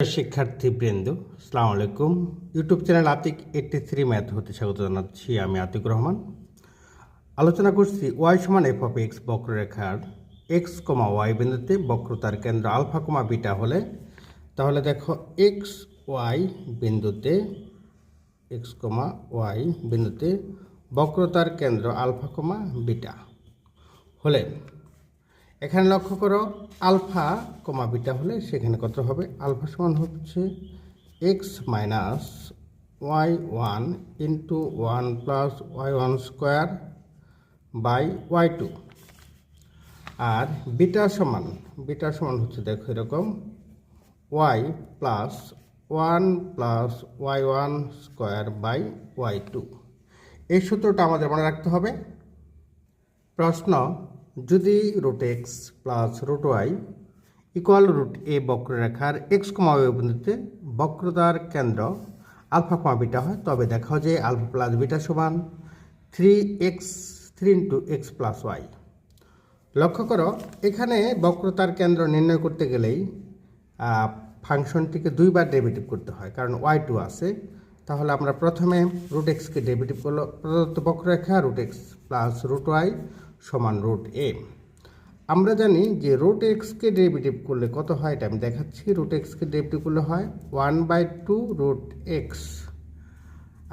শিক্ষার্থী বৃন্দ সালাম আলাইকুম। YouTube channel Atik eighty three math হতে স্বাগত জানাচ্ছি আমি আতিক রহমান। আলোচনা করছি ওয়াই সমান এফ অফ এক্স বক্ররেখার এক্স কমা ওয়াই বিন্দুতে বক্রতার কেন্দ্র আলফা কমা বিটা হলে, তাহলে দেখো এক্স ওয়াই বিন্দুতে এক্স কমা ওয়াই বিন্দুতে বক্রতার কেন্দ্র আলফা কমা বিটা হলে এখানে লক্ষ্য করো, আলফা কমা বিটা হলে সেখানে কত হবে? আলফা সমান হচ্ছে x minus y one into one plus y one square by y two R beta সমান বিটা সমান হচ্ছে দেখো এরকম y plus one plus y one square by y two এই সূত্রটা আমাদের মনে রাখতে হবে। প্রশ্ন যদি root x plus root y equal root a বক্ররেখার এক্স কমা ওয়াই বিন্দুতে বক্রতার কেন্দ্র আলফা কমা বিটা হয়, তবে দেখা যায় আলফা প্লাস বিটা সমান three x three into x plus y লক্ষ্য করো, এখানে বক্রতার কেন্দ্র নির্ণয় করতে গেলেই ফাংশনটিকে দুইবার ডেরিভেটিভ করতে হয়, কারণ ওয়াই টু আছে। তাহলে আমরা প্রথমে রুট এক্সকে ডেরিভেটিভ করল, প্রদত্ত বক্ররেখা root x plus root y সমান রুট এ আমরা জানি যে রুট এক্সকে ডেরিভেটিভ করলে কত হয়? এটা আমি দেখাচ্ছি। রুট এক্সকে ডেরিভেটিভ করলে হয় one by two root x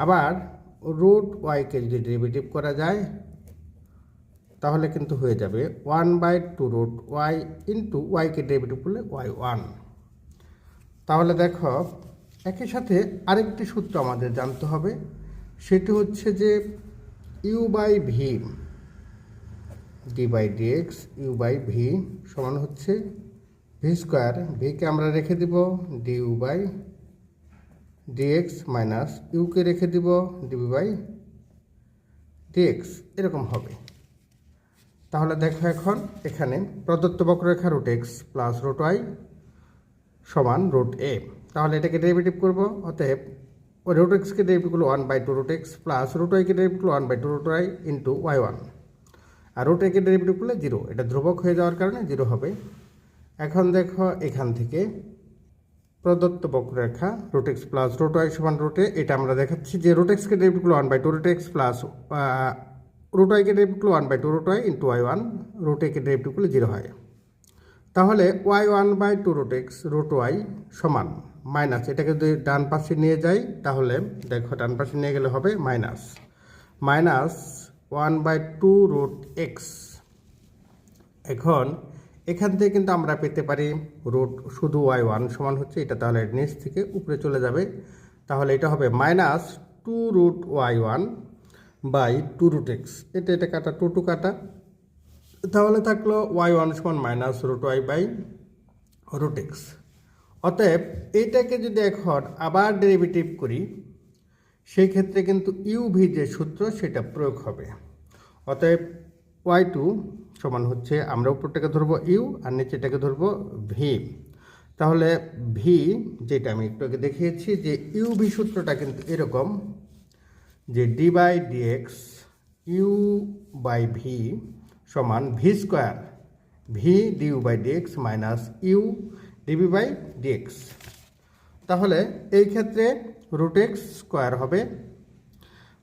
আবার রুট ওয়াইকে যদি ডেরিভেটিভ করা যায়, তাহলে কিন্তু হয়ে যাবে one by two root y into ওয়াইকে derivative করলে ওয়াই ওয়ান তাহলে দেখো, একই সাথে আরেকটি সূত্র আমাদের জানতে হবে। সেটি হচ্ছে যে u by v d by dx u by v সমান হচ্ছে ভি স্কোয়ার ভিকে আমরা রেখে দিব d u by dx minus UK রেখে দিব ডিবি বাই ডিএক্স এরকম হবে। তাহলে দেখো এখন এখানে প্রদত্ত বক্ররেখা root x plus root y সমান রুট এ তাহলে এটাকে ডেরিভেটিভ করব, অতএব রুট এক্সকে ডেরিভেটিভ করল one by two root x plus root ওয়াইকে derivative করল one by two root y into y one R root একে ডেরিভেটিভ করলে জিরো এটা ধ্রুবক হয়ে যাওয়ার কারণে জিরো হবে। এখন দেখো এখান থেকে প্রদত্ত বক্ররেখা root x plus root y সমান রুটে এটা আমরা দেখাচ্ছি যে রুট এক্সকে ডেরিভেটিভ করল one by two root x plus root ওয়াইকে derivative করল one by two root y into y one root একে ডেরিভেটিভ করলে জিরো হয়। তাহলে y one by two root x root y সমান মাইনাস এটাকে যদি ডান পাশে নিয়ে যাই, তাহলে দেখো ডান পাশে নিয়ে গেলে হবে minus minus one by two root x এখন এখান থেকে কিন্তু আমরা পেতে পারি রুট শুধু ওয়াই ওয়ান সমান হচ্ছে, এটা তাহলে নিচ থেকে উপরে চলে যাবে। তাহলে এটা হবে minus two root y one by two root x এটা এটা কাটা টু টু কাটা। তাহলে থাকল ওয়াই ওয়ান সমান minus root y by root x অতএব এইটাকে যদি এখন আবার ডেরিভেটিভ করি, সেই ক্ষেত্রে কিন্তু ইউভি যে সূত্র, সেটা প্রয়োগ হবে। অতএব ওয়াই টু সমান হচ্ছে আমরা উপরটাকে ধরবো ইউ আর নিচেটাকে ধরবো ভি তাহলে ভি যেটা আমি একটু আগে দেখিয়েছি যে ইউভি সূত্রটা কিন্তু এরকম যে d by dx u by v সমান v square v d du by dx minus u dv by dx তাহলে এই ক্ষেত্রে রুট এক্স স্কোয়ার হবে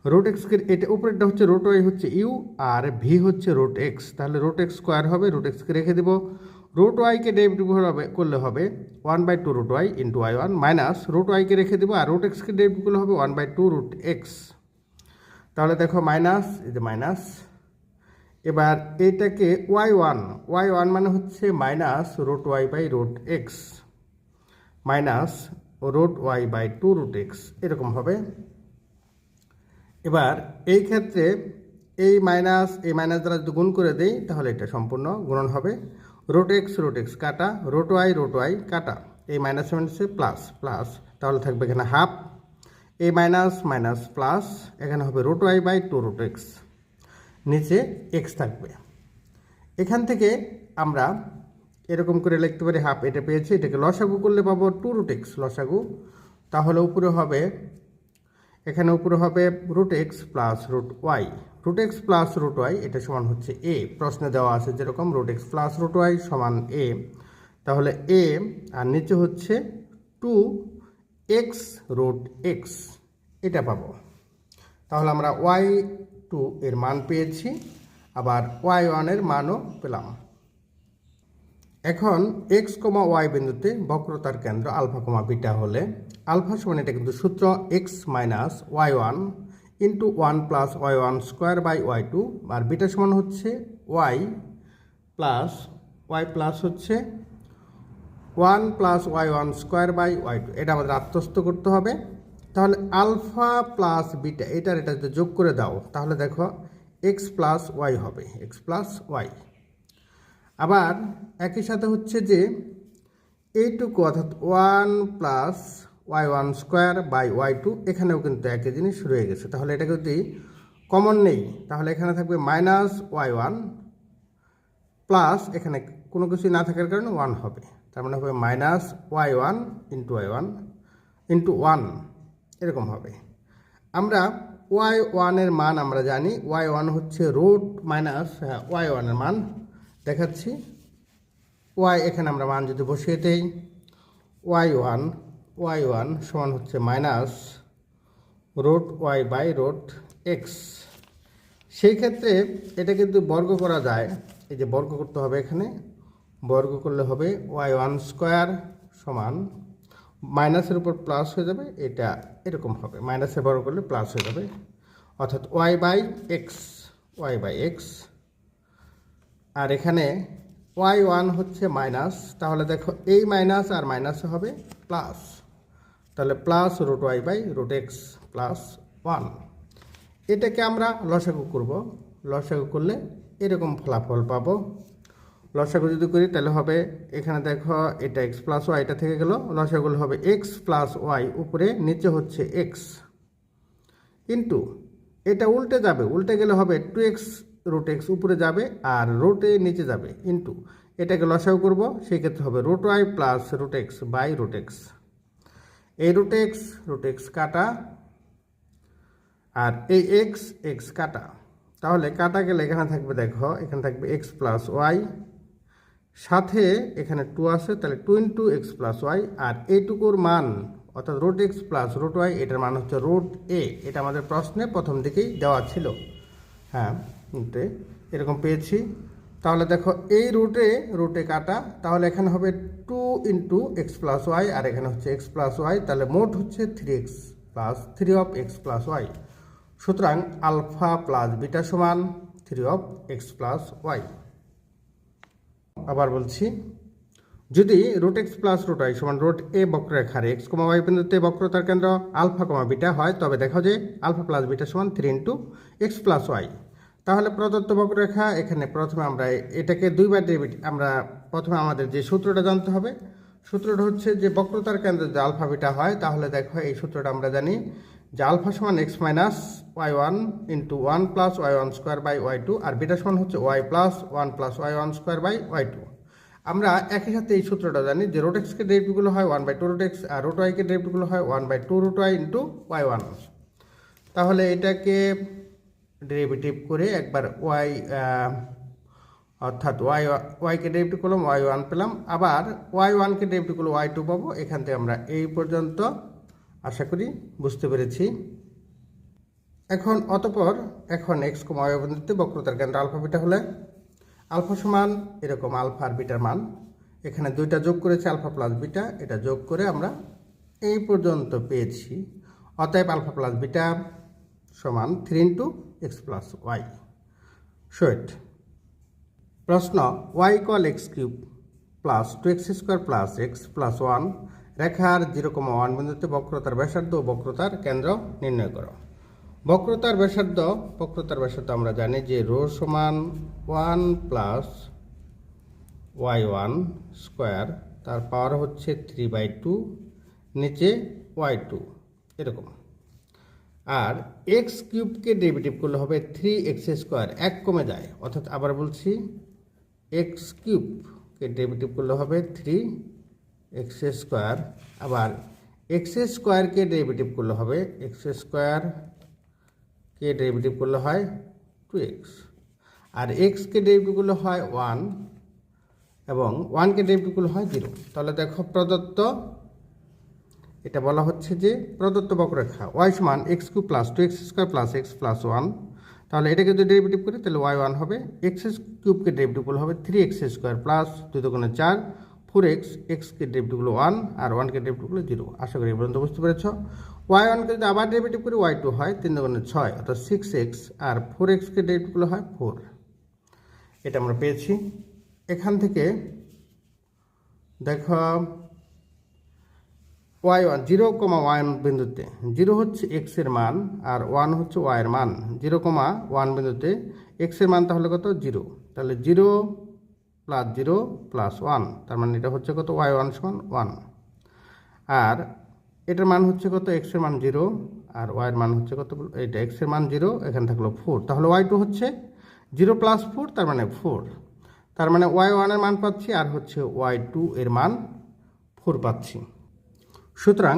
রুট এক্সকে এটা উপরেরটা হচ্ছে রোট ওয়াই হচ্ছে ইউ আর ভি হচ্ছে রোট এক্স তাহলে রোট এক্স স্কোয়ার হবে রুট এক্সকে রেখে দেবো। রুট ওয়াইকে ডেরিভেটিভ হবে করলে হবে one by two root y into y one minus root ওয়াইকে রেখে দেবো আর রুট এক্সকে ডেরিভেটিভ করলে হবে one by two root x তাহলে দেখো মাইনাস এই যে মাইনাস এবার এটাকে ওয়াই ওয়ান ওয়াই ওয়ান মানে হচ্ছে minus root y by root x minus root y by two root x এরকম হবে। এবার এই ক্ষেত্রে এই মাইনাস এই মাইনাস দ্বারা যদি গুণ করে দেই, তাহলে এটা সম্পূর্ণ গুণন হবে। রুট এক্স রুট এক্স কাটা রুট ওয়াই রুট ওয়াই কাটা। এই মাইনাস মাইনাসে প্লাস প্লাস তাহলে থাকবে এখানে হাফ এই মাইনাস মাইনাস প্লাস এখানে হবে root y by two root x নিচে এক্স থাকবে। এখান থেকে আমরা এরকম করে লিখতে পারি হাফ এটা পেয়েছি, এটাকে লসাগু করলে পাবো টু রুট এক্স লসাগু। তাহলে উপরে হবে এখানে উপরে হবে root x plus root y root x plus root y এটা সমান হচ্ছে এ প্রশ্নে দেওয়া আছে যেরকম root x plus root y সমান এ তাহলে এ আর নিচে হচ্ছে টু এক্স রুট এক্স এটা পাবো। তাহলে আমরা ওয়াই টু এর মান পেয়েছি, আবার ওয়াই ওয়ানের মানও পেলাম। এখন এক্স কমা ওয়াই বিন্দুতে বক্রতার কেন্দ্র আলফা কমা বিটা হলে আলফা সমান এটা কিন্তু সূত্র x minus y one into one plus y one square by y two R beta সমান হচ্ছে ওয়াই প্লাস ওয়াই প্লাস হচ্ছে one plus y one square by y two এটা আমাদের আত্মস্থ করতে হবে। তাহলে আলফা প্লাস বিটা, এটার এটা যদি যোগ করে দাও, তাহলে দেখো এক্স প্লাস ওয়াই হবে এক্স প্লাস ওয়াই আবার একই সাথে হচ্ছে যে এইটুকু অর্থাৎ one plus y one square by y two এখানেও কিন্তু একই জিনিস রয়ে গেছে। তাহলে এটা যদি কমন নেই, তাহলে এখানে থাকবে মাইনাস ওয়াই ওয়ান প্লাস এখানে কোনো কিছু না থাকার কারণে ওয়ান হবে। তার মানে হবে minus y one into y one into one এরকম হবে। আমরা ওয়াই ওয়ানের মান আমরা জানি ওয়াই ওয়ান হচ্ছে রুট মাইনাস ওয়াই ওয়ানের মান। দেখাচ্ছি। ওয়াই এখানে আমরা মান যদি বসিয়ে দেই ওয়াই ওয়ান ওয়াই ওয়ান সমান হচ্ছে minus root y by root x সেই ক্ষেত্রে এটা কিন্তু বর্গ করা যায়। এই যে বর্গ করতে হবে এখানে, বর্গ করলে হবে ওয়াই ওয়ান স্কোয়ার সমান মাইনাসের উপর প্লাস হয়ে যাবে, এটা এরকম হবে। মাইনাসে বর্গ করলে প্লাস হয়ে যাবে। অর্থাৎ y by x y by x আর এখানে ওয়াই ওয়ান হচ্ছে মাইনাস তাহলে দেখো এই মাইনাস আর মাইনাস হবে প্লাস তাহলে plus root y by root x plus one এটাকে আমরা লসাগু করব। লসাগু করলে এরকম ফলাফল পাবো। লসাগু যদি করি, তাহলে হবে এখানে দেখো এটা এক্স প্লাস ওয়াইটা থেকে গেল, লসাগুলো হবে এক্স প্লাস ওয়াই উপরে, নিচে হচ্ছে এক্স কিন্তু এটা উল্টে যাবে, উল্টে গেলে হবে টু এক্স রুট এক্স উপরে যাবে আর রুটে নিচে যাবে ইন্টু এটাকে লসাগু করব, সেই ক্ষেত্রে হবে root y plus root x by root x এই রুট এক্স রুট এক্স কাটা, আর এই এক্স এক্স কাটা। তাহলে কাটা গেলে এখানে থাকবে দেখো, এখানে থাকবে এক্স প্লাস ওয়াই সাথে এখানে টু আছে, তাহলে two into x plus y আর এইটুকুর মান, অর্থাৎ root x plus root y এটার মান হচ্ছে রুট এ এটা আমাদের প্রশ্নে প্রথম দিকেই দেওয়া ছিল। হ্যাঁ। রুটে এরকম পেয়েছি। তাহলে দেখো, এই রুটে রুটে কাটা, তাহলে এখানে হবে two into x plus y আর এখানে হচ্ছে এক্স প্লাস ওয়াই তাহলে মোট হচ্ছে three x plus three of x plus y সুতরাং আলফা প্লাস বিটা সমান three of x plus y আবার বলছি, যদি root x plus root y সমান রুট এ বক্ররেখার এক্স কমা ওয়াই বিন্দুতে বক্রতার কেন্দ্র আলফা কমা বিটা হয়, তবে দেখা যে আলফা প্লাস বিটা সমান three into x plus y তাহলে প্রদত্ত বক্ররেখা, এখানে প্রথমে আমরা এটাকে দুইবার ডেবিট আমরা প্রথমে আমাদের যে সূত্রটা জানতে হবে, সূত্রটা হচ্ছে যে বক্রতার কেন্দ্রে যদি আলফা বিটা হয়, তাহলে দেখো এই সূত্রটা আমরা জানি যে আলফা সমান x minus y one into one plus y one square by y two R beta সমান হচ্ছে y plus one plus y one square by y two আমরা একই সাথে এই সূত্রটা জানি যে রোট এক্সকে ডেরিভেটিভগুলো হয় one by two root x R root ওয়াইকে ডেরিভেটিভগুলো হয় one by two root y into y one তাহলে এটাকে ডেরিভেটিভ করে একবার ওয়াই অর্থাৎ ওয়াই ওয়াইকে ডেরিভেটিভ করলাম ওয়াই ওয়ান পেলাম। আবার ওয়াই ওয়ানকে ডেরিভেটিভ করলে ওয়াই টু পাবো। এখান থেকে আমরা এই পর্যন্ত আশা করি বুঝতে পেরেছি। এখন অতপর এখন এক্স কমা ওয়াই বিন্দুতে বক্রতার কেন্দ্র আলফা, বিটা হলে আলফা সমান এরকম আলফা আর বিটার মান। এখানে দুইটা যোগ করেছে, আলফা প্লাস বিটা। এটা যোগ করে আমরা এই পর্যন্ত পেয়েছি। অতএব আলফা প্লাস বিটা সমান three into x plus y শোয়েট প্রশ্ন y call x cube plus two x square plus x plus one রেখার জিরো ওয়ান বিন্দুতে বক্রতার ব্যাসার্ধ ও বক্রতার কেন্দ্র নির্ণয় করো। বক্রতার ব্যাসার্ধ বক্রতার ব্যাসার্ধ আমরা জানি যে রো সমান one plus y one square তার পাওয়ার হচ্ছে থ্রি বাই টু নিচে ওয়াই টু এরকম। আর এক্স কিউবকে ডেরিভেটিভ করলে হবে থ্রি এক্স স্কোয়ার এক কমে যায়। অর্থাৎ আবার বলছি এক্স কিউবকে ডেরিভেটিভ করলে হবে থ্রি এক্স স্কোয়ার আবার এক্স স্কোয়ারকে ডেরিভেটিভ করলে হবে এক্স স্কোয়ার কে ডেরিভেটিভ করলে হয় টু এক্স আর এক্সকে ডেরিভেটিভ করলে হয় ওয়ান এবং ওয়ানকে ডেরিভেটিভ করলে হয় জিরো তাহলে দেখো প্রদত্ত এটা বলা হচ্ছে যে প্রদত্ত বক্ররেখা ওয়াই সমান x cube plus two x square plus x plus one তাহলে এটাকে যদি ডেরিভেটিভ করি, তাহলে ওয়াই ওয়ান হবে। এক্স কিউবকে ডেরিভেটিভ করলে হবে থ্রি এক্স স্কোয়ার প্লাস দুই দোকানে চার। ফোর এক্স এক্সকে ডেরিভেটিভ করলে ওয়ান আর ওয়ানকে ডেরিভেটিভ করলে জিরো আশা করি পর্যন্ত বুঝতে পেরেছ? ওয়াই ওয়ানকে যদি আবার ডেরিভেটিভ করি ওয়াই টু হয় তিন দোকানে ছয়, অর্থাৎ সিক্স এক্স আর ফোর এক্সকে ডেরিভেটিভ করলে হয় ফোর এটা আমরা পেয়েছি। এখান থেকে দেখো y one, zero comma one বিন্দুতে। জিরো হচ্ছে এক্সের মান আর ওয়ান হচ্ছে ওয়াই এর মান। জিরো কমা ওয়ান বিন্দুতে এক্সের মান তাহলে কত? জিরো। তাহলে zero plus zero plus one, তার মানে এটা হচ্ছে কত? ওয়াই ওয়ান সমান ওয়ান। আর এটার মান হচ্ছে কত? এক্সের মান জিরো আর ওয়াই এর মান হচ্ছে কত? এটা এক্সের মান জিরো, এখানে থাকল ফোর তাহলে ওয়াই টু হচ্ছে জিরো প্লাস ফোর তার মানে ফোর তার মানে ওয়াই ওয়ানের মান পাচ্ছি আর হচ্ছে ওয়াই টু এর মান ফোর পাচ্ছি। সুতরাং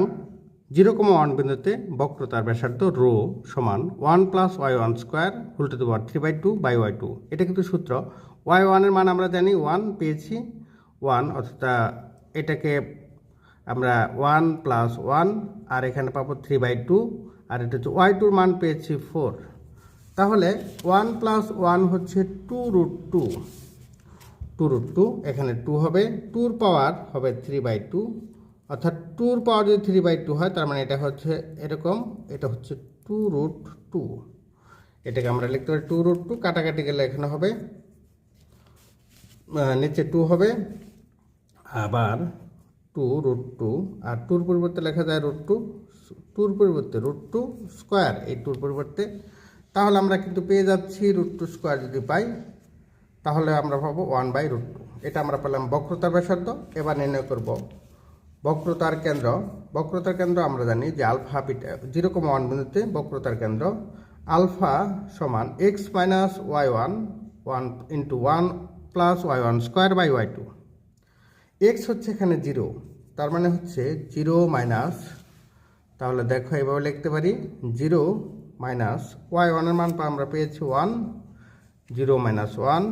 জিরো কমা ওয়ান বিন্দুতে বক্রতার ব্যাসার্ধ রো সমান one plus y one square whole to the power three by two by y two. এটা কিন্তু সূত্র। ওয়াই ওয়ানের মান আমরা জানি ওয়ান পেয়েছি, ওয়ান অর্থাৎ এটাকে আমরা ওয়ান প্লাস ওয়ান আর এখানে পাবো থ্রি বাই টু আর এটা হচ্ছে ওয়াই টুর মান পেয়েছি ফোর। তাহলে ওয়ান প্লাস ওয়ান হচ্ছে two root two. Two root two, এখানে টু হবে, টুর পাওয়ার হবে থ্রি বাই টু অর্থাৎ টুর পাওয়ার যদি থ্রি বাই টু হয়, তার মানে এটা হচ্ছে এরকম, এটা হচ্ছে টু রুট টু। এটাকে আমরা লিখতে পারি টু রুট টু, কাটাকাটি গেলে এখানে হবে নিচে টু হবে, আবার টু রুট টু, আর টুর পরিবর্তে লেখা যায় রুট টু, টুর পরিবর্তে রুট টু স্কোয়ার, এই টুর পরিবর্তে। তাহলে আমরা কিন্তু পেয়ে যাচ্ছি রুট টু স্কোয়ার যদি পাই, তাহলে আমরা পাবো ওয়ান বাই রুট টু। এটা আমরা পেলাম বক্রতার ব্যাসার্ধ, এবার নির্ণয় করব বক্রতার কেন্দ্র। বক্রতার কেন্দ্র আমরা জানি যে alpha beta, zero comma one বিন্দুতে বক্রতার কেন্দ্র। আলফা সমান x minus y one one into one plus y one square by y two. X হচ্ছে এখানে জিরো, তার মানে হচ্ছে জিরো মাইনাস, তাহলে দেখো এভাবে লিখতে পারি, জিরো মাইনাস ওয়াই ওয়ানের মান আমরা পেয়েছি one, zero minus one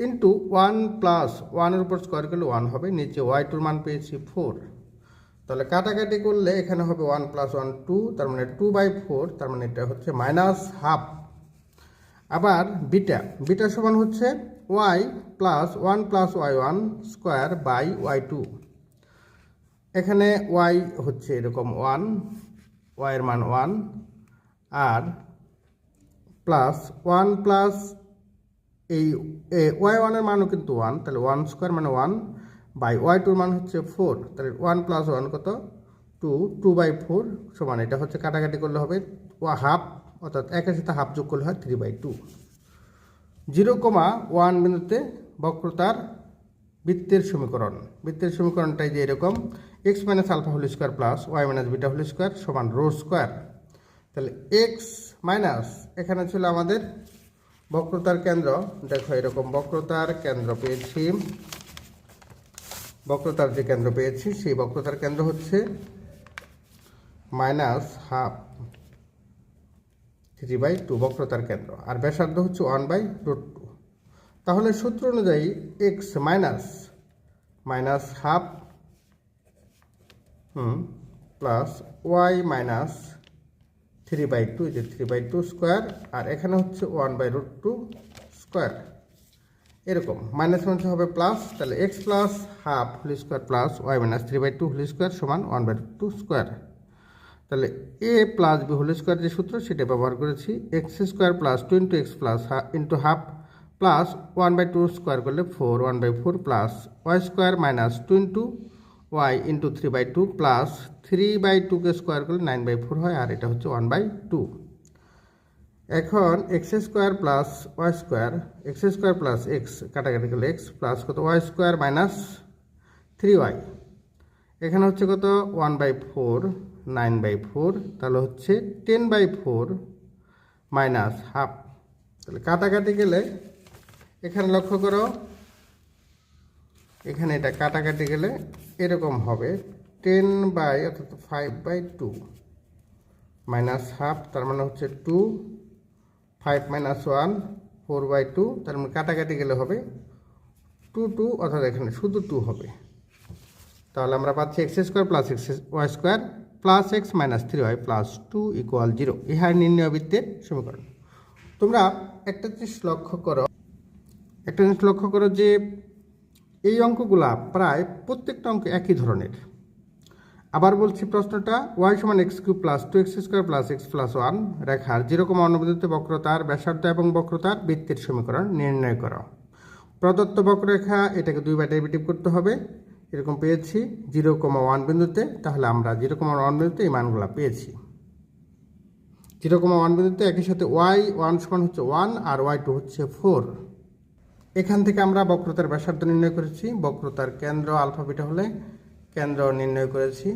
into one plus ওয়ানের উপর স্কোয়ার করলে ওয়ান হবে, নিচে ওয়াই টুর মান পেয়েছি ফোর তাহলে কাটাকাটি করলে এখানে হবে ওয়ান প্লাস ওয়ান টু তার মানে টু বাই ফোর তার মানে এটা হচ্ছে মাইনাস হাফ আবার বিটা বিটা সমান হচ্ছে y plus one plus y one square by y two এখানে ওয়াই হচ্ছে এরকম ওয়ান ওয়াইয়ের মান ওয়ান আর প্লাস ওয়ান প্লাস এই ওয়াই ওয়ানের মানও কিন্তু ওয়ান তাহলে ওয়ান স্কোয়ার মানে ওয়ান বাই ওয়াই টুর মান হচ্ছে ফোর তাহলে ওয়ান প্লাস ওয়ান কত? টু টু বাই ফোর সমান, এটা হচ্ছে কাটাকাটি করলে হবে ওয়া হাফ অর্থাৎ একের সাথে হাফ যোগ করলে হয় three by two zero comma one বিন্দুতে বক্রতার বৃত্তের সমীকরণ, বৃত্তের সমীকরণটাই যে এরকম x minus alpha whole square plus y minus beta whole square সমান রো স্কোয়ার তাহলে এক্স মাইনাস এখানে ছিল আমাদের বক্রতার কেন্দ্র, দেখো এরকম বক্রতার কেন্দ্র পেয়েছি। বক্রতার যে কেন্দ্র পেয়েছি, সেই বক্রতার কেন্দ্র হচ্ছে minus half three by two বক্রতার কেন্দ্র, আর ব্যাসার্ধ হচ্ছে ওয়ান বাই রুট টু। তাহলে সূত্র অনুযায়ী x minus minus half plus y minus three by two যে থ্রি বাই টু স্কোয়ার, আর এখানে হচ্ছে one by root two square. এরকম, মাইনাস মাইনাস হবে প্লাস, তাহলে x plus half whole square plus y minus three by two whole square সমান one by root two square. তাহলে a plus b whole square যে সূত্র, সেটা ব্যবহার করেছি x square plus two into x plus into half plus one by two square করলে four, one by four plus y square minus two into y into three by two plus three by টুকে square করলে nine by four হয়, আর এটা হচ্ছে one by two এখন x square plus y square x square plus x কাটাকাটি করলে x plus কত? Y square minus three y এখানে হচ্ছে কত? One by four nine by four তাহলে হচ্ছে ten by four minus half তাহলে কাটাকাটি গেলে এখানে লক্ষ্য করো এখানে এটা কাটাকাটি গেলে এরকম হবে টেন বাই অর্থাৎ five by two minus half তার মানে হচ্ছে two five minus one four by two তার মানে কাটাকাটি গেলে হবে টু টু অর্থাৎ এখানে শুধু টু হবে। তাহলে আমরা পাচ্ছি x square plus x y square plus x minus three y plus two equal zero ইহার নির্ণয় বৃত্তের সমীকরণ। তোমরা একটা জিনিস লক্ষ্য করো, একটা জিনিস লক্ষ্য করো যে এই অঙ্কগুলা প্রায় প্রত্যেকটা অঙ্ক একই ধরনের। আবার বলছি প্রশ্নটা ওয়াই সমান x q plus two x square plus x plus one রেখার যেরকম অনুবিদিত বক্রতার, ব্যাসার্ধ এবং বক্রতার বৃত্তের সমীকরণ নির্ণয় করো। প্রদত্ত বক্ররেখা এটাকে দুইবার ডেরিভেটিভ করতে হবে। এরকম পেয়েছি জিরো কমা ওয়ান বিন্দুতে, তাহলে আমরা জিরো কমা ওয়ান বিন্দুতে এই মানগুলো পেয়েছি। জিরো কমা ওয়ান বিন্দুতে একই সাথে ওয়াই ওয়ান সমান হচ্ছে ওয়ান আর ওয়াই টু হচ্ছে ফোর এখান থেকে আমরা বক্রতার ব্যাসার্ধ নির্ণয় করেছি। বক্রতার কেন্দ্র আলফা বিটা হলে কেন্দ্র নির্ণয় করেছি।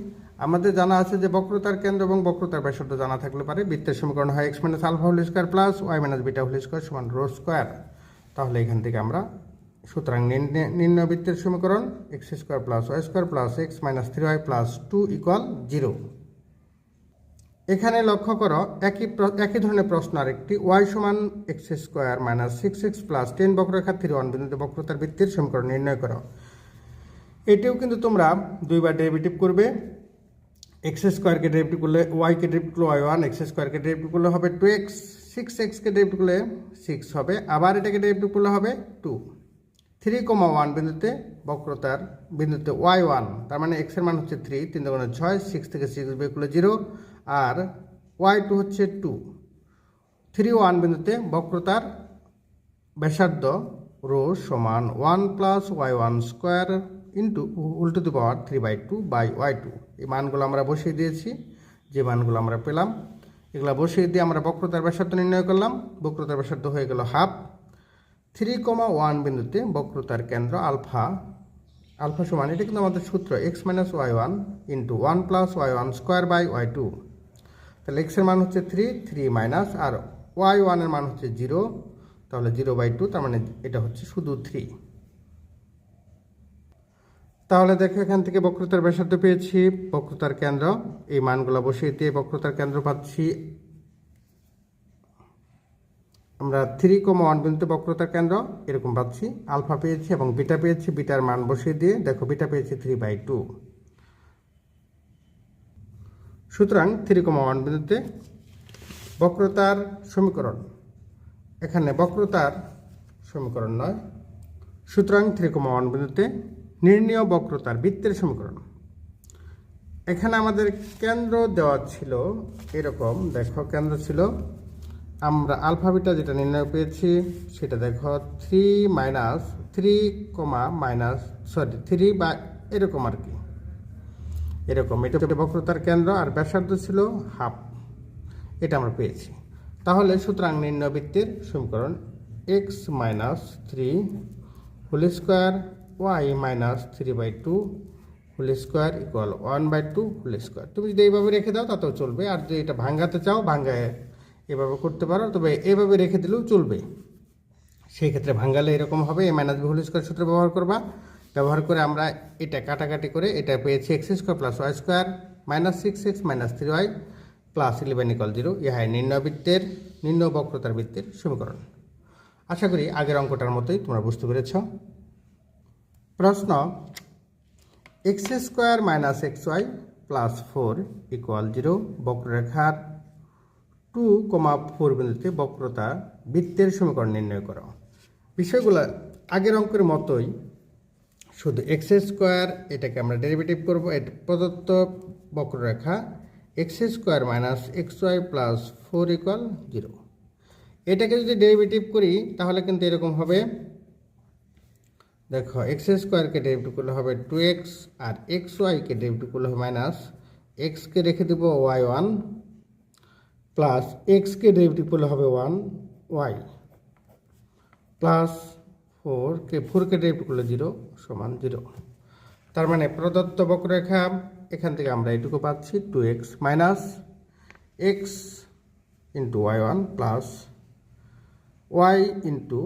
আমাদের জানা আছে যে বক্রতার কেন্দ্র এবং বক্রতার ব্যাসার্ধ জানা থাকলে পারে। বৃত্তের সমীকরণ হয় X minus alpha whole square plus Y minus beta whole square সমান রো স্কোয়ার তাহলে এখান থেকে আমরা সুতরাং নির্ণয় বৃত্তের সমীকরণ x square plus y square plus x minus three y plus two equal zero এখানে লক্ষ্য করো, একই একই ধরনের প্রশ্ন আরেকটি। ওয়াই সমান x square minus six x plus ten বক্ররেখা থ্রি ওয়ান বিন্দুতে বক্রতার বৃত্তের সমীকরণ নির্ণয় করো। এটিও কিন্তু তোমরা দুইবার ডেরিভেটিভ করবে। এক্স স্কোয়ারকে ডেরিভেটিভ করলে ওয়াইকে ডেরিভেটিভ করলে ওয়াই ওয়ান এক্স স্কোয়ারকে ডেরিভেটিভ করলে হবে টু এক্স সিক্স এক্সকে ডেরিভেটিভ করলে সিক্স হবে, আবার এটাকে ডেরিভেটিভ করলে হবে টু থ্রি কমা ওয়ান বিন্দুতে বক্রতার বিন্দুতে ওয়াই ওয়ান তার মানে এক্সের মান হচ্ছে থ্রি তিন দুগুণে ছয় সিক্স থেকে সিক্স বের করলে জিরো আর ওয়াই টু হচ্ছে টু থ্রি ওয়ান বিন্দুতে বক্রতার ব্যাসার্ধ রো সমান one plus y one square into উল্টো two power three by two by y two এই মানগুলো আমরা বসিয়ে দিয়েছি, যে মানগুলো আমরা পেলাম, এগুলো বসিয়ে দিয়ে আমরা বক্রতার ব্যাসার্ধ নির্ণয় করলাম। বক্রতার ব্যাসার্ধ হয়ে গেল হাফ থ্রি কমা ওয়ান বিন্দুতে বক্রতার কেন্দ্র আলফা আলফা সমান, এটা কিন্তু আমাদের সূত্র x minus y one into one plus y one square by y two তাহলে এক্সের মান হচ্ছে থ্রি থ্রি মাইনাস আর ওয়াই ওয়ানের মান হচ্ছে জিরো তাহলে জিরো বাই টু তার মানে এটা হচ্ছে শুধু থ্রি তাহলে দেখো এখান থেকে বক্রতার ব্যাসার্ধ পেয়েছি, বক্রতার কেন্দ্র, এই মানগুলো বসিয়ে দিয়ে বক্রতার কেন্দ্র পাচ্ছি। আমরা থ্রি কমা ওয়ান বিন্দুতে বক্রতার কেন্দ্র, এরকম পাচ্ছি আলফা পেয়েছি এবং বিটা পেয়েছি বিটার মান বসিয়ে দিয়ে, দেখো বিটা পেয়েছি থ্রি বাই টু সুতরাং থ্রি কমা ওয়ান বিন্দুতে বক্রতার সমীকরণ। এখানে বক্রতার সমীকরণ নয়। সুতরাং থ্রি কমা ওয়ান বিন্দুতে নির্ণীয় বক্রতার বৃত্তের সমীকরণ। এখানে আমাদের কেন্দ্র দেওয়া ছিল এরকম। দেখো, কেন্দ্র ছিল। আমরা আলফাবিটা যেটা নির্ণয় পেয়েছি, সেটা দেখো three minus three comma minus sorry three বা এরকম আর কি। এরকম। এটা বক্রতার কেন্দ্র আর ব্যাসার্ধ ছিল হাফ। এটা আমরা পেয়েছি। তাহলে সুতরাং নির্ণয় বৃত্তের সমীকরণ x minus three whole square y minus three by two whole square equal one by two whole square তুমি যদি এইভাবে রেখে দাও, তাতেও চলবে। আর যদি এটা ভাঙ্গাতে চাও, ভাঙ্গায় এভাবে করতে পারো, তবে এভাবে রেখে দিলেও চলবে। সেই ক্ষেত্রে ভাঙ্গালে এরকম হবে। A minus b whole square সূত্র ব্যবহার করবা। ব্যবহার করে আমরা এটা কাটাকাটি করে এটা পেয়েছি x square plus y square minus six x minus three y plus eleven equal zero ইহাই নির্ণয় বৃত্তের, নিম্ন বক্রতার বৃত্তের সমীকরণ। আশা করি আগের অঙ্কটার মতোই তোমরা বুঝতে পেরেছ। প্রশ্ন x square minus x y plus four equal zero বক্ররেখার টু কমা ফোর বিন্দুতে বক্রতা বৃত্তের সমীকরণ নির্ণয় করো। বিষয়গুলো আগের অঙ্কের মতোই শুধু এক্স স্কোয়ার, এটাকে আমরা ডেরিভেটিভ করব এটা প্রদত্ত বক্ররেখা x square minus x y plus four equal zero এটাকে যদি ডেরিভেটিভ করি, তাহলে কিন্তু এরকম হবে। দেখো এক্স স্কোয়ারকে ডেরিভেটিভ করলে হবে টু এক্স আর এক্স ওয়াইকে ডেরিভেটিভ করলে হবে মাইনাস এক্সকে রেখে দেবো ওয়াই ওয়ান প্লাস এক্সকে ডেরিভেটিভ করলে হবে ওয়ান ওয়াই প্লাস ফোরকে ফোরকে ডেরিভেটিভ করলে জিরো সমান জিরো। তার মানে প্রদত্ত বক্ররেখা এখান থেকে আমরা এটুকু পাচ্ছি two x minus x into y one plus y into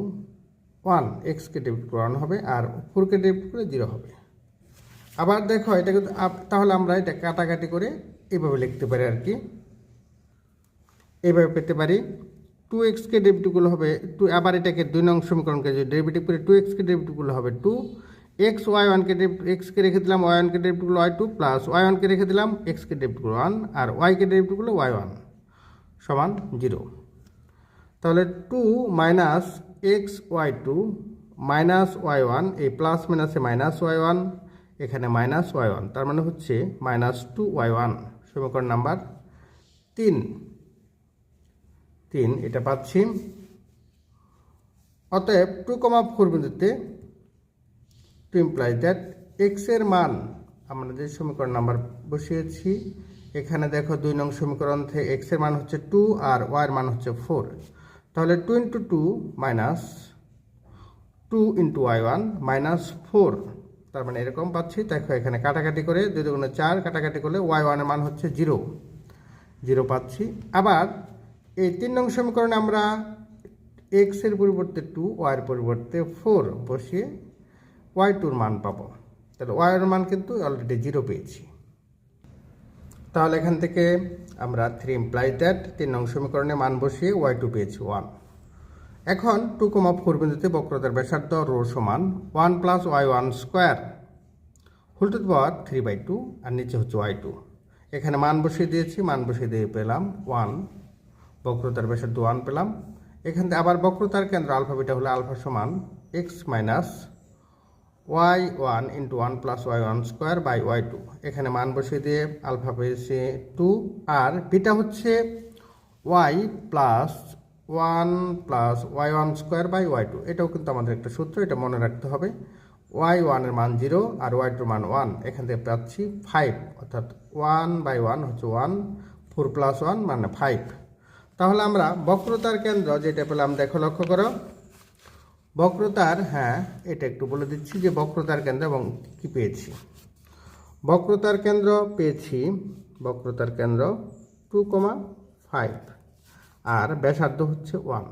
one. এক্সকে ডেবিট করে ওয়ান হবে আর ফোরকে ডেবিট করে জিরো হবে। আবার দেখো, এটা কিন্তু তাহলে আমরা এটা কাটাকাটি করে এইভাবে লিখতে পারি আর কি। এইভাবে পেতে পারি। টু এক্সকে ডেরিভেটিভ করলে হবে টু, আবার এটাকে দুই নং সমীকরণকে যদি ডেরিভেটিভ করে টু এক্সকে ডেরিভেটিভ হবে টু। এক্স ওয়াই ওয়ানকে এক্সকে রেখে দিলাম ওয়াই ওয়ানকে ডেরিভেটিভ করলে ওয়াই টু প্লাস ওয়াই ওয়ানকে রেখে দিলাম এক্সকে ডেরিভেটিভ করলে ওয়ান আর ওয়াইকে ডেরিভেটিভ করলে ওয়াই ওয়ান সমান জিরো তাহলে two minus x y two minus y one এই প্লাস মাইনাসে মাইনাস ওয়াই ওয়ান এখানে মাইনাস ওয়াই ওয়ান তার মানে হচ্ছে মাইনাস টু ওয়াই ওয়ান সমীকরণ নাম্বার তিন। তিন, এটা পাচ্ছি। অতএব টু কমা ফোর বিন্দুতে টু ইমপ্লাই দ্যাট এক্সের মান আমরা যে সমীকরণ নাম্বার বসিয়েছি, এখানে দেখো দুই নং সমীকরণ থেকে এক্সের মান হচ্ছে টু আর ওয়াই এর মান হচ্ছে ফোর তাহলে two into two minus two into y one minus four তার মানে এরকম পাচ্ছি, দেখো এখানে কাটাকাটি করে দুই দুগুণে চার কাটাকাটি করলে ওয়াই ওয়ানের মান হচ্ছে জিরো জিরো পাচ্ছি। আবার এই তিন নং সমীকরণে আমরা এক্সের পরিবর্তে টু ওয়াইয়ের পরিবর্তে ফোর বসিয়ে ওয়াই টুর মান পাবো। তাহলে ওয়াইয়ের মান কিন্তু অলরেডি জিরো পেয়েছি। তাহলে এখান থেকে আমরা থ্রি ইমপ্লাই দ্যাট তিন নং সমীকরণে মান বসিয়ে ওয়াই টু পেয়েছি ওয়ান এখন টু কমা ফোর বিন্দুতে বক্রতার ব্যাসার্ধ রো সমান one plus y one square whole two power three by two আর নিচে হচ্ছে ওয়াই টু এখানে মান বসিয়ে দিয়েছি, মান বসিয়ে দিয়ে পেলাম ওয়ান বক্রতার ব্যাসার্ধ ওয়ান পেলাম। এখান থেকে আবার বক্রতার কেন্দ্র আলফা বিটা হলে আলফা সমান x minus y one into one plus y one square by y two এখানে মান বসিয়ে দিয়ে আলফা পেয়েছি টু আর বিটা হচ্ছে y plus one plus y one square by y two এটাও কিন্তু আমাদের একটা সূত্র, এটা মনে রাখতে হবে। ওয়াই ওয়ানের মান জিরো আর ওয়াই টুর মান ওয়ান এখান থেকে পাচ্ছি ফাইভ অর্থাৎ ওয়ান বাই ওয়ান হচ্ছে ওয়ান ফোর প্লাস ওয়ান মানে ফাইভ তাহলে আমরা বক্রতার কেন্দ্র যেটা পেলাম, দেখো লক্ষ্য করো। বক্রতার হ্যাঁ এটা একটু বলে দিচ্ছি যে বক্রতার কেন্দ্র এবং কি পেয়েছি? বক্রতার কেন্দ্র পেয়েছি, বক্রতার কেন্দ্র টু কমা ফাইভ, আর ব্যাসার্ধ হচ্ছে ওয়ান।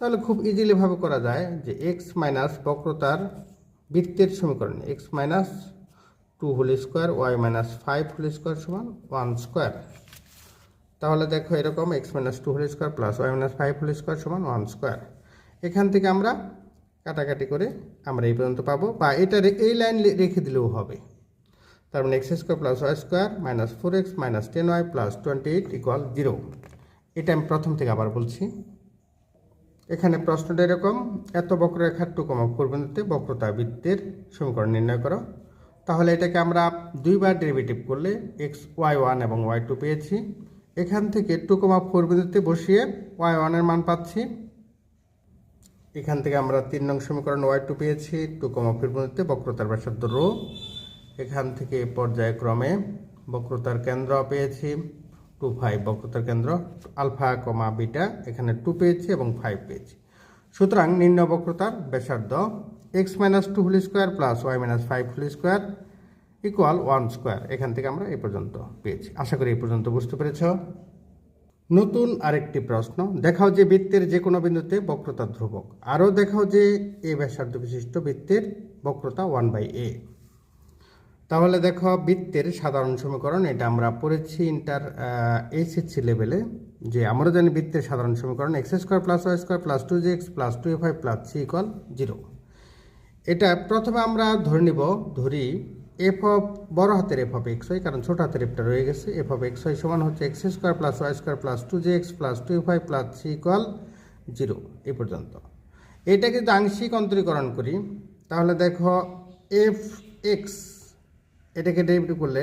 তাহলে খুব ইজিলিভাবে করা যায় যে এক্স মাইনাস বক্রতার বৃত্তের সমীকরণ x minus two whole square y minus five whole square সমান ওয়ান স্কোয়ার তাহলে দেখো এরকম x minus two whole square plus y minus five whole square সমান ওয়ান স্কোয়ার এখান থেকে আমরা কাটাকাটি করে আমরা এই পর্যন্ত পাবো বা এটা এই লাইন রেখে দিলেও হবে। তার মানে x square plus y square minus four x minus ten y plus twenty eight equal zero এটা আমি প্রথম থেকে আবার বলছি। এখানে প্রশ্নটা এরকম, এত বক্ররেখার টু কমা ফোর বিন্দুতে বক্রতা বৃত্তের সমীকরণ নির্ণয় করো। তাহলে এটাকে আমরা দুইবার ডেরিভেটিভ করলে এক্স ওয়াই ওয়ান এবং ওয়াই টু পেয়েছি। এখান থেকে টু কমা ফোর বিন্দুতে বসিয়ে ওয়াই ওয়ানের মান পাচ্ছি। এখান থেকে আমরা তিন নং সমীকরণ ওয়াই টু পেয়েছি টু কমা ফোর বিন্দুতে বক্রতার ব্যাসার্ধ রো। এখান থেকে পর্যায়ক্রমে বক্রতার কেন্দ্র পেয়েছি টু ফাইভ বক্রতার কেন্দ্র আলফা কমা বিটা এখানে টু পেয়েছি এবং ফাইভ পেয়েছি। সুতরাং নিম্ন বক্রতার ব্যাসার্ধ x minus two whole square plus y minus five whole square equal one square এখান থেকে আমরা এই পর্যন্ত পেয়েছি। আশা করি এই পর্যন্ত বুঝতে পেরেছ। নতুন আরেকটি প্রশ্ন, দেখাও যে বৃত্তের যে কোনো বিন্দুতে বক্রতা ধ্রুবক। আরও দেখাও যে এ ব্যাসার্ধ বিশিষ্ট বৃত্তের বক্রতা ওয়ান বাই এ। তাহলে দেখো বৃত্তের সাধারণ সমীকরণ, এটা আমরা পড়েছি ইন্টার এইচএসসি লেভেলে, যে আমরা জানি বৃত্তের সাধারণ সমীকরণ, x square plus y square plus two g x plus two a five plus c equal zero. এটা প্রথমে আমরা ধরে নিব, ধরি এফ অফ বড় হাতের এফ অফ এক্স ওয়াই কারণ ছোট হাতের এফটা রয়ে গেছে। এফ অফ এক্স ওয়াই সমান হচ্ছে x square plus y square plus two j x plus two five plus c equal zero এই পর্যন্ত। এটাকে যদি আংশিক অন্তরীকরণ করি। তাহলে দেখো এফ এক্স এটাকে ডেরিভেটিভ করলে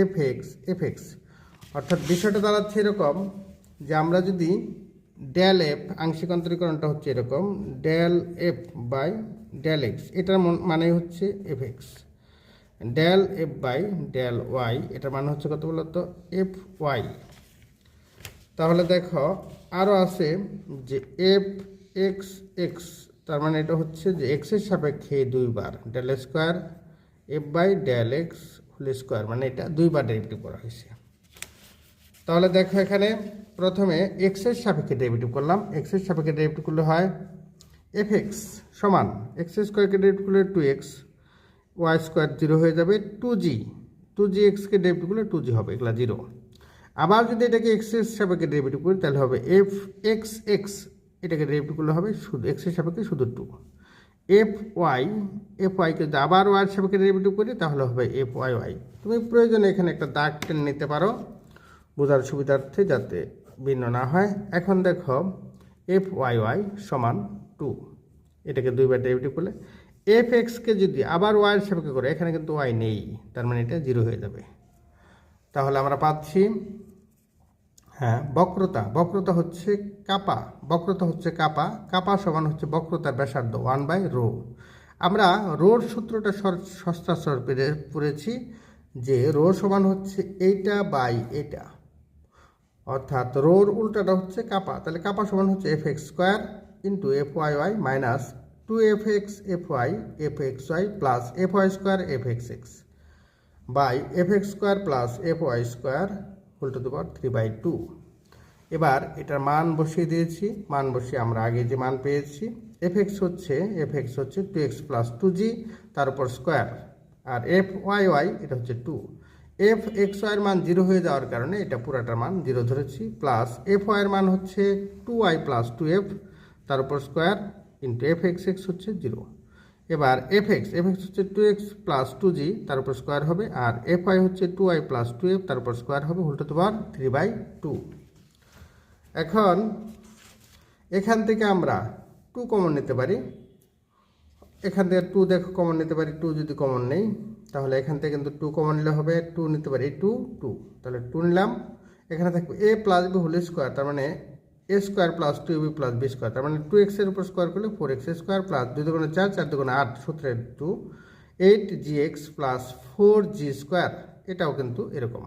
এফ এক্স এফ এক্স অর্থাৎ বিষয়টা দাঁড়াচ্ছে এরকম যে আমরা যদি ডেল এফ আংশিক অন্তরীকরণটা হচ্ছে এরকম del f by del x এটার মানে হচ্ছে f x del f by del y এটার মানে হচ্ছে কত বলতো এফ ওয়াই তাহলে দেখো আরও আছে যে এফ এক্স এক্স তার মানে এটা হচ্ছে যে এক্সের সাপেক্ষে দুইবার del square f by del x whole square মানে এটা দুইবার ডেরিভেটিভ করা হয়েছে। তাহলে দেখো এখানে প্রথমে এক্সের সাপেক্ষে ডেরিভেটিভ করলাম। এক্সের সাপেক্ষে ডেরিভেটিভ করলে হয় এফ এক্স সমান এক্স স্কোয়ারকে ডেরিভেটিভ করলে two x y square zero হয়ে যাবে টু জি টু জি এক্সকে ডেরিভেটিভ করলে টু জি হবে, এগুলা জিরো আবার যদি এটাকে এক্সের সাপেক্ষে ডেরিভেটিভ করি, তাহলে হবে এফ এক্স এক্স এটাকে ডেরিভেটিভ করলে হবে শুধু এক্সের সাপেক্ষে শুধু টু এফ ওয়াই এফ ওয়াইকে যদি আবার ওয়াইয়ের সাপেক্ষে ডেরিভেটিভ করি, তাহলে হবে এফ ওয়াই ওয়াই তুমি প্রয়োজনে এখানে একটা দাগ টেনে নিতে পারো, বোঝার সুবিধার্থে যাতে ভিন্ন না হয়। এখন দেখো এফ ওয়াই ওয়াই সমান টু এটাকে দুইবার ডেরিভেটিভ করলে এফ এক্সকে যদি আবার ওয়াইয়ের সাপেক্ষে করে, এখানে কিন্তু ওয়াই নেই, তার মানে এটা জিরো হয়ে যাবে। তাহলে আমরা পাচ্ছি হ্যাঁ বক্রতা। বক্রতা হচ্ছে কাপা। বক্রতা হচ্ছে কাপা। কাপা সমান হচ্ছে বক্রতার ব্যাসার্ধ ওয়ান বাই রো আমরা রোর সূত্রটা সর- সস্তাসর পেরে, পড়েছি যে রো সমান হচ্ছে এইটা বাই এটা অর্থাৎ রোর উল্টাটা হচ্ছে কাপা। তাহলে কাপা সমান হচ্ছে F X square into F Y Y minus two F X F Y F X Y plus F Y square F X X by F X square plus F Y square whole to the power three by two এবার এটার মান বসিয়ে দিয়েছি। মান বসিয়ে আমরা আগে যে মান পেয়েছি এফ এক্স হচ্ছে এফ এক্স হচ্ছে two X plus two G তার উপর স্কোয়ার আর এফ ওয়াই ওয়াই এটা হচ্ছে টু এফ এক্স ওয়াইয়ের মান জিরো হয়ে যাওয়ার কারণে এটা পুরাটার মান জিরো ধরেছি। প্লাস এফ ওয়াইয়ের মান হচ্ছে two Y plus two F তার উপর square into F X X হচ্ছে জিরো এবার এফ এক্স এফ এক্স হচ্ছে two X plus two G তার উপর স্কোয়ার হবে, আর এফ ওয়াই হচ্ছে two Y plus two F তার উপর স্কোয়ার হবে, উল্টো তোমার থ্রি বাই টু এখন, এখান থেকে আমরা টু কমন নিতে পারি। এখান থেকে টু দেখো কমন নিতে পারি টু যদি কমন নেই, তাহলে এখান থেকে কিন্তু টু কমন নিলে হবে টু নিতে পারি টু টু তাহলে টু নিলাম। এখানে থাকবে A plus B whole square তার মানে A square plus two B plus B square তার মানে টু এক্সের উপর স্কোয়ার করলে ফোর এক্স স্কোয়ার প্লাস দুই দুগুণে চার চার দুগুণে আট, সূত্রের two eight G X plus four G square এটাও কিন্তু এরকম।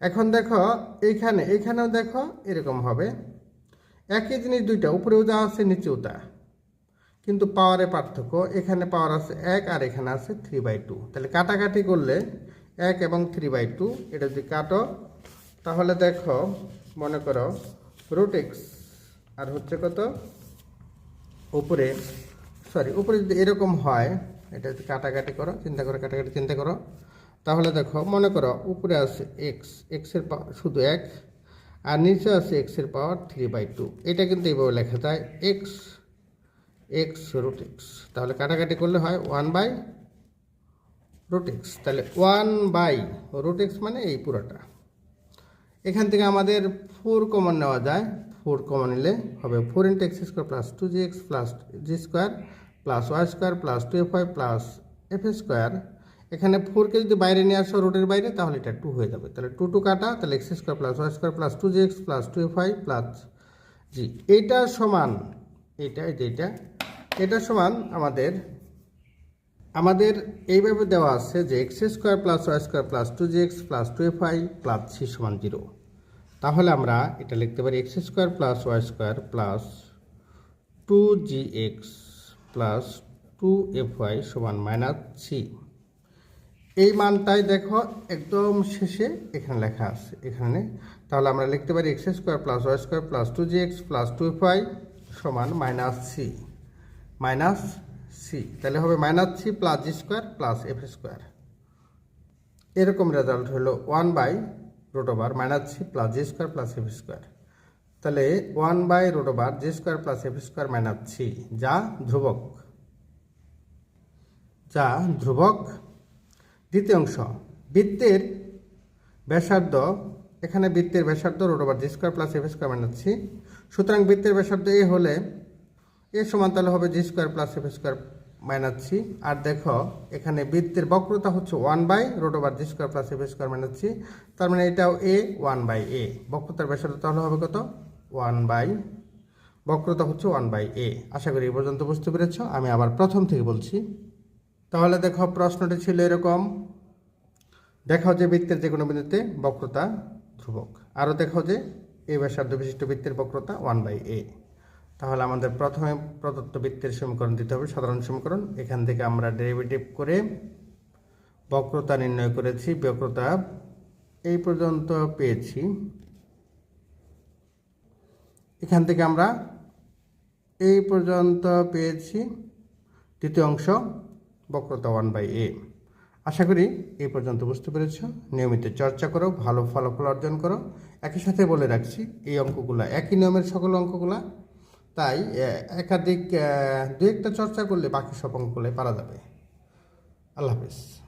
এখন দেখো, এইখানে, এইখানেও দেখো এরকম হবে। একই জিনিস দুইটা, উপরেও যা আছে, নিচেও তা। কিন্তু পাওয়ারে পার্থক্য, এখানে পাওয়ার আছে এক আর এখানে আছে থ্রি বাই টু তাহলে কাটাকাটি করলে এক এবং থ্রি বাই টু এটা যদি কাটো, তাহলে দেখো, মনে করো রুট এক্স আর হচ্ছে কত? উপরে সরি উপরে যদি এরকম হয়, এটা কাটাকাটি করো, চিন্তা করে কাটাকাটি, চিন্তা করো, তাহলে দেখো, মনে করো উপরে আছে এক্স এক্সের শুধু এক, আর নিচে আছে এক্সের পাওয়ার থ্রি বাই টু এটা কিন্তু এইভাবে লেখা যায় এক্স এক্স রুট এক্স তাহলে কাটাকাটি করলে হয় ওয়ান বাই রুট এক্স তাহলে ওয়ান বাই রুট এক্স মানে এই পুরোটা। এখান থেকে আমাদের ফোর কমন নেওয়া যায়। ফোর কমন নিলে হবে four into X square plus two G X plus G square plus Y square plus two F Y plus F square এখানে ফোরকে যদি বাইরে নিয়ে আসো রোডের বাইরে, তাহলে এটা টু হয়ে যাবে। তাহলে টু টু কাটা, তাহলে X square plus Y square plus two G X plus two F Y plus G এইটা সমান যে এইটা এটা সমান আমাদের আমাদের এইভাবে দেওয়া আছে যে X square plus Y square plus two G X plus two F I plus C সমান জিরো তাহলে আমরা এটা লিখতে পারি X square plus Y square plus two G X plus two F Y সমান মাইনাস সি এই মানটাই দেখো একদম শেষে এখানে লেখা আছে, এখানে। তাহলে আমরা লিখতে পারি X square plus Y square plus two G X plus two F Y সমান মাইনাস সি মাইনাস সি, তাহলে হবে minus C plus G square plus F square এরকম রেজাল্ট হলো one by root over minus C plus G square plus F square তাহলে one by root over G square plus F square minus C, যা ধ্রুবক। যা ধ্রুবক। দ্বিতীয় অংশ, বৃত্তের ব্যাসার্ধ, এখানে বৃত্তের ব্যাসার্ধ root over G square plus F square minus C. সুতরাং বৃত্তের ব্যাসার্ধ এ হলে, এ সমান তাহলে হবে G square plus F square minus C আর দেখো, এখানে বৃত্তের বক্রতা হচ্ছে one by root over G square plus F square minus C তার মানে এটাও এ ওয়ান বাই এ। বক্রতার ব্যাসার্ধ তাহলে হবে কত? ওয়ান বাই, বক্রতা হচ্ছে ওয়ান বাই এ। আশা করি এই পর্যন্ত বুঝতে পেরেছ। আমি আবার প্রথম থেকে বলছি। তাহলে দেখো, প্রশ্নটি ছিল এরকম। দেখাও যে বৃত্তের যে কোনো বিন্দুতে বক্রতা ধ্রুবক। আরও দেখো যে এই ব্যাসার্ধ বিশিষ্ট বৃত্তের বক্রতা ওয়ান বাই এ। তাহলে আমাদের প্রথমে প্রদত্ত বৃত্তের সমীকরণ দিতে হবে, সাধারণ সমীকরণ। এখান থেকে আমরা ডেরিভেটিভ করে বক্রতা নির্ণয় করেছি, বক্রতা এই পর্যন্ত পেয়েছি। এখান থেকে আমরা এই পর্যন্ত পেয়েছি, দ্বিতীয় অংশ, বক্রতা ওয়ান বাই এ আশা করি এই পর্যন্ত বুঝতে পেরেছ। নিয়মিত চর্চা করো, ভালো ফলাফল অর্জন করো। একই সাথে বলে রাখছি, এই অঙ্কগুলো একই নিয়মের সকল অঙ্কগুলা তাই একাধিক দু একটা চর্চা করলে বাকি সব অঙ্কলে পারা যাবে। আল্লাহ হাফিজ।